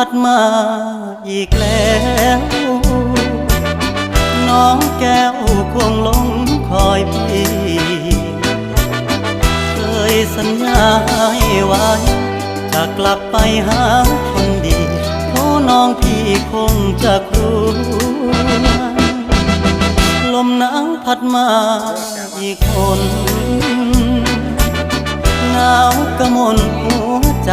พัดมาอีกแล้ว น้องแก้วคงลงคอยพี่ เคยสัญญาให้ไว้ จะกลับไปหาคนดีโอ้น้องพี่คงจะครวลมหนาวพัดมาอีกคนหนาวกระมนหัวใจ